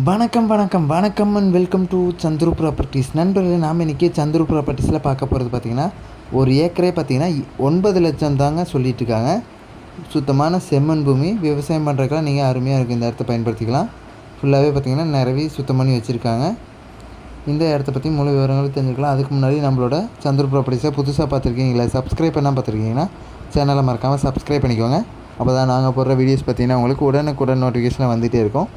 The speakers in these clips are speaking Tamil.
வணக்கம் வணக்கம் வணக்கம் and welcome to Chandru properties நண்பர்களே நாம் இன்றைக்கி சந்துரு ப்ராப்பர்ட்டிஸில் பார்க்க போகிறது பார்த்திங்கன்னா ஒரு ஏக்கரே பார்த்திங்கன்னா ஒன்பது லட்சம் தாங்க சொல்லிட்டு இருக்காங்க சுத்தமான செம்மண் பூமி. விவசாயம் பண்ணுறதுக்கெலாம் நீங்கள் அருமையாக இருக்கும் இந்த இடத்த பயன்படுத்திக்கலாம். ஃபுல்லாகவே பார்த்திங்கன்னா நிறவி சுத்தம் பண்ணி வச்சுருக்காங்க. இந்த இடத்த பற்றி முழு விவரங்களும் தெரிஞ்சுக்கலாம். அதுக்கு முன்னாடி நம்மளோட சந்துரு ப்ராப்பர்ட்டிஸை புதுசாக பார்த்துருக்கீங்களா? சப்ஸ்கிரைப் பண்ணால் பார்த்துருக்கீங்கன்னா சேனலை மறக்காமல் சப்ஸ்கிரைப் பண்ணிக்கோங்க. அப்போ தான் நாங்கள் போடுற வீடியோஸ் பார்த்திங்கன்னா உங்களுக்கு உடனுக்குடன் நோட்டிஃபிகேஷன் வந்துகிட்டே இருக்கும்.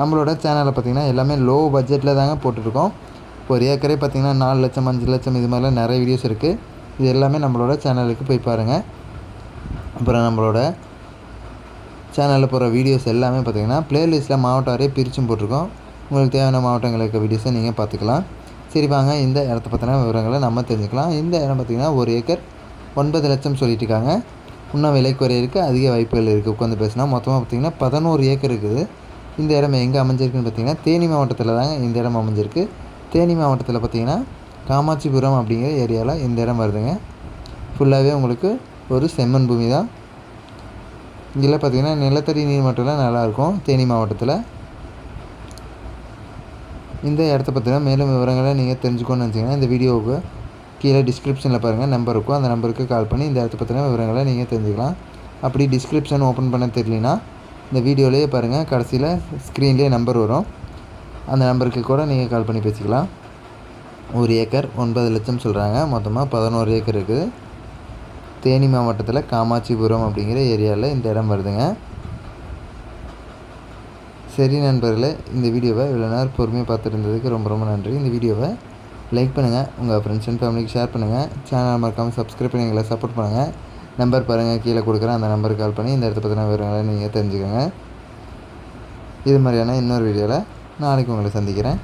நம்மளோட சேனலில் பார்த்திங்கன்னா எல்லாமே லோ பட்ஜெட்டில் தாங்க போட்டுருக்கோம் ஒரு ஏக்கரே பார்த்திங்கன்னா நாலு லட்சம் அஞ்சு லட்சம் இது மாதிரிலாம் நிறைய வீடியோஸ் இருக்குது இது எல்லாமே நம்மளோட சேனலுக்கு போய் பாருங்கள் அப்புறம் நம்மளோட சேனலில் போகிற வீடியோஸ் எல்லாமே பார்த்திங்கன்னா ப்ளேலிஸ்ட்டில் மாவட்டம் வரையே பிரிச்சும் போட்டிருக்கோம். உங்களுக்கு தேவையான மாவட்டங்களுக்கு வீடியோஸை நீங்கள் பார்த்துக்கலாம் சரி வாங்க. இந்த இடத்த பற்றின விவரங்களை நம்ம தெரிஞ்சுக்கலாம். இந்த இடம் பார்த்திங்கன்னா ஒரு ஏக்கர் ஒன்பது லட்சம் சொல்லிட்டு இருக்காங்க. இன்னும் விலை குறையிருக்கு அதிக வாய்ப்புகள் இருக்குது உட்காந்து பேசினா மொத்தமாக பார்த்திங்கன்னா பதினோரு ஏக்கர் இருக்குது. இந்த இடம் எங்கே அமைஞ்சிருக்குன்னு பார்த்தீங்கன்னா தேனி மாவட்டத்தில் தாங்க இந்த இடம் அமைஞ்சிருக்கு. தேனி மாவட்டத்தில் பார்த்தீங்கன்னா காமாட்சிபுரம் அப்படிங்கிற ஏரியாவில் இந்த இடம் வருதுங்க. ஃபுல்லாகவே உங்களுக்கு ஒரு செம்மண் பூமி தான். இதில் பார்த்தீங்கன்னா நிலத்தடி நீர் மட்டம்லாம் நல்லாயிருக்கும் தேனி மாவட்டத்தில். இந்த இடத்த பற்றின மேலும் விவரங்களை நீங்கள் தெரிஞ்சுக்கணும்னு நினச்சிங்கன்னா இந்த வீடியோவுக்கு கீழே டிஸ்கிரிப்ஷனில் பாருங்கள் நம்பர் இருக்கும். அந்த நம்பருக்கு கால் பண்ணி இந்த இடத்த பற்றின விவரங்களை நீங்கள் தெரிஞ்சுக்கலாம். அப்படி டிஸ்கிரிப்ஷன் ஓப்பன் பண்ண தெரியலனா இந்த வீடியோலேயே பாருங்கள் கடைசியில் ஸ்க்ரீன்லேயே நம்பர் வரும். அந்த நம்பருக்கு கூட நீங்கள் கால் பண்ணி பேசிக்கலாம். ஒரு ஏக்கர் ஒன்பது லட்சம் சொல்கிறாங்க மொத்தமாக பதினோரு ஏக்கர் இருக்குது. தேனி மாவட்டத்தில் காமாட்சிபுரம் அப்படிங்கிற ஏரியாவில் இந்த இடம் வருதுங்க. சரி நண்பர்களே இந்த வீடியோவை இவ்வளோ நேரம் பொறுமையாக பார்த்துருந்ததுக்கு ரொம்ப ரொம்ப நன்றி. இந்த வீடியோவை லைக் பண்ணுங்கள் உங்கள் ஃப்ரெண்ட்ஸ் அண்ட் ஃபேமிலிக்கு ஷேர் பண்ணுங்கள் சேனல் மறக்காமல் சப்ஸ்கிரைப் பண்ணி எங்களை சப்போர்ட் பண்ணுங்கள் நம்பர் பாருங்கள் கீழே கொடுக்குறேன். அந்த நம்பருக்கு கால் பண்ணி இந்த இடத்த பற்றின விவரங்களை நீங்கள் தெரிஞ்சுக்கோங்க. இது மாதிரியான இன்னொரு வீடியோவில் நாளைக்கு உங்களை சந்திக்கிறேன்.